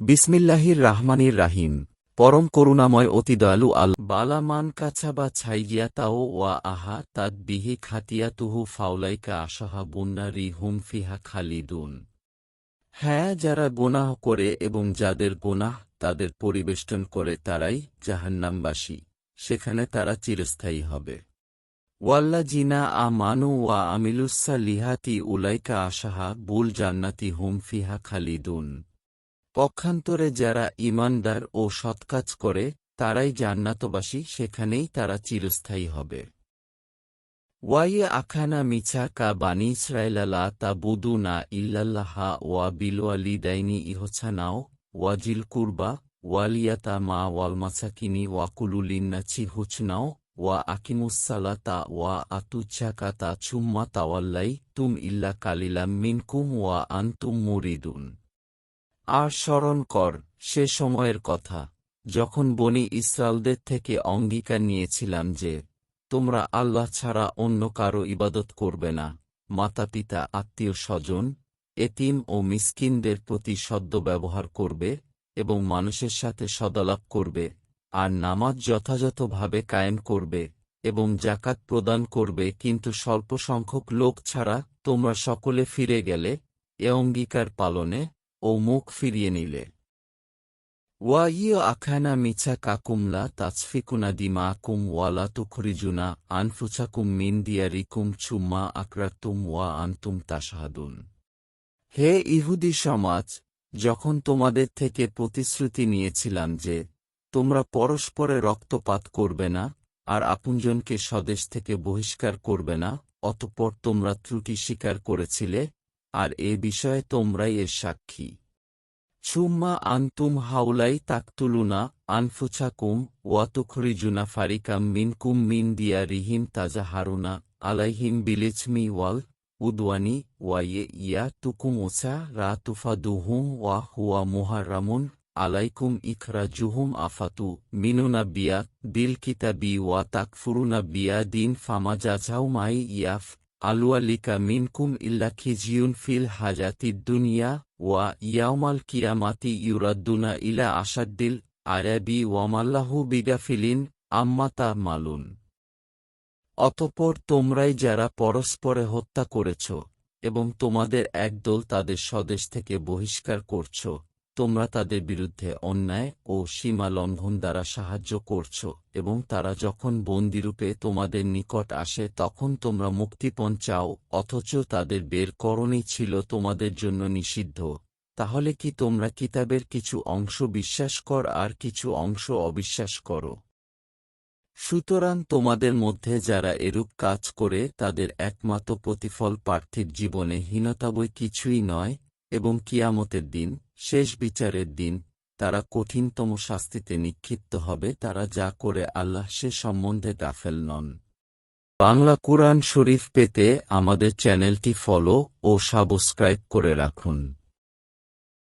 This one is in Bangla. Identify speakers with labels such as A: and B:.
A: বিসমিল্লাহির রাহমানির রাহিম। পরম করুণাময় অতি দয়ালু আল বালামান কাছাবা ছাইগিয়া তাও ওয়া আহা তাদ বিহি খাতিয়া তুহু ফাউলাইকা আশাহা বুন্না রি হুম ফিহা খালিদুন। হ্যাঁ যারা গোনাহ করে এবং যাদের গোনাহ তাদের পরিবেষ্টন করে তারাই জাহান্নামবাসী, সেখানে তারা চিরস্থায়ী হবে। ওয়াল্লা জিনা আ মানু ওয়া আমিলুসা লিহাতি উলাইকা আশাহা বুল জান্নাতি হুম ফিহা খালিদুন। পক্ষান্তরে যারা ইমানদার ও সৎকাজ করে, তারাই জান্নাতবাসী, সেখানেই তারা চিরস্থায়ী হবে। ওয়াইয়ে আখানা মিছা কা বানি ইসরায়েলালা তা বুদু না ইল্লাল্লাহা ওয়া বিলওয়ালিদাইনি ইহছানাও ওয়াজিল কুরবা ওয়ালিয়াতা মা ওয়াল মাসাকিনি ওয়াকুলুলিন্নাচি হুচনাও ওয়া আকিমুসালাতা ওয়া আতুচ্ছাকাতা চুম্মা তাওয়াল্লাই তুম ইল্লা কালিলাম মিনকুম ওয়া আন্তুম মুরিদুন। আর স্মরণ কর, সে সময়ের কথা। যখন বনি ইসরায়েলদের থেকে অঙ্গীকার নিয়েছিলাম যে, তোমরা আল্লাহ ছাড়া অন্য কারও ইবাদত করবে না, মাতা পিতা, আত্মীয় স্বজন, এতিম ও মিসকিনদের প্রতি সদ্য ব্যবহার করবে এবং মানুষের সাথে সদালাপ করবে, আর নামাজ যথাযথভাবে কায়েম করবে এবং জাকাত প্রদান করবে, কিন্তু স্বল্প সংখ্যক লোক ছাড়া তোমরা সকলে ফিরে গেলে, এ অঙ্গীকার পালনে ও মুখ ফিরিয়ে নিলে ওয়া ইয় আখানা মিছা কাকুমলা তাসফিকুনা দিমা কুম ওয়ালা তুখরিজুনা আনফুচাকুম মিন দিয়ারিকুম চুম্মা আকরাতুম ওয়া আন্তুম তাসাহাদুন হে ইহুদি সমাজ, যখন তোমাদের থেকে প্রতিশ্রুতি নিয়েছিলাম যে, তোমরা পরস্পরে রক্তপাত করবে না, আর আপনজনকে স্বদেশ থেকে বহিষ্কার করবে না, অতঃপর তোমরা ত্রুটি স্বীকার করেছিলে আর এ বিষয়ে তোমরাই এর সাক্ষী। সুম্মা আন্তুম হাউলাই তাকতুলুনা আনফুছাকুম ওয়াতুখরিজুনা ফারিকাম মিনকুম মিন দিয়া রিহিম তাজা হারুনা আলাইহিম বিলিচমি ওয়াল উদওয়ানি ওয়াইয়ে ইয়া তুকুম ওসা রা তুফা দুহুম ওয়া হুয়া মুহারামুন আলাইকুম ইখরা জুহুম আফাতু মিনুনা বিয়া দিল কিতাবি ওয়া তাকফুরুনা বিয়া দিন ফামা যাঝাউ মাই ইয়াফ আলুয়ালিকা মিনকুম ইল্লা খিজিউন ফিল হাজাতি দুনিয়া ওয়া ইয়াউমাল কিয়ামাতি ইউরাদ্দুনা ইলা আসাদ্দিল আরাবি ওয়ামাল্লাহু বিগাফিলিন আম্মাতা মালুন অতপর তোমরাই যারা পরস্পরে হত্যা করেছ এবং তোমাদের একদল তাদের স্বদেশ থেকে বহিষ্কার করছ তোমরা তাদের বিরুদ্ধে অন্যায় ও সীমা লঙ্ঘন দ্বারা সাহায্য করছ এবং তারা যখন বন্দিরূপে তোমাদের নিকট আসে তখন তোমরা মুক্তিপণ চাও, অথচ তাদের বের করণই ছিল তোমাদের জন্য নিষিদ্ধ। তাহলে কি তোমরা কিতাবের কিছু অংশ বিশ্বাস কর আর কিছু অংশ অবিশ্বাস করো? সুতরাং তোমাদের মধ্যে যারা এরূপ কাজ করে তাদের একমাত্র প্রতিফল পার্থিব জীবনে হীনতা বই কিছুই নয় এবং কিয়ামতের দিন শেষ বিচারের দিন, তারা কঠিনতম শাস্তিতে নিক্ষিপ্ত হবে, তারা যা করে আল্লাহ সে সম্বন্ধে গাফেল নন। বাংলা কুরআন শরীফ পেতে আমাদের চ্যানেলটি ফলো ও সাবস্ক্রাইব করে রাখুন।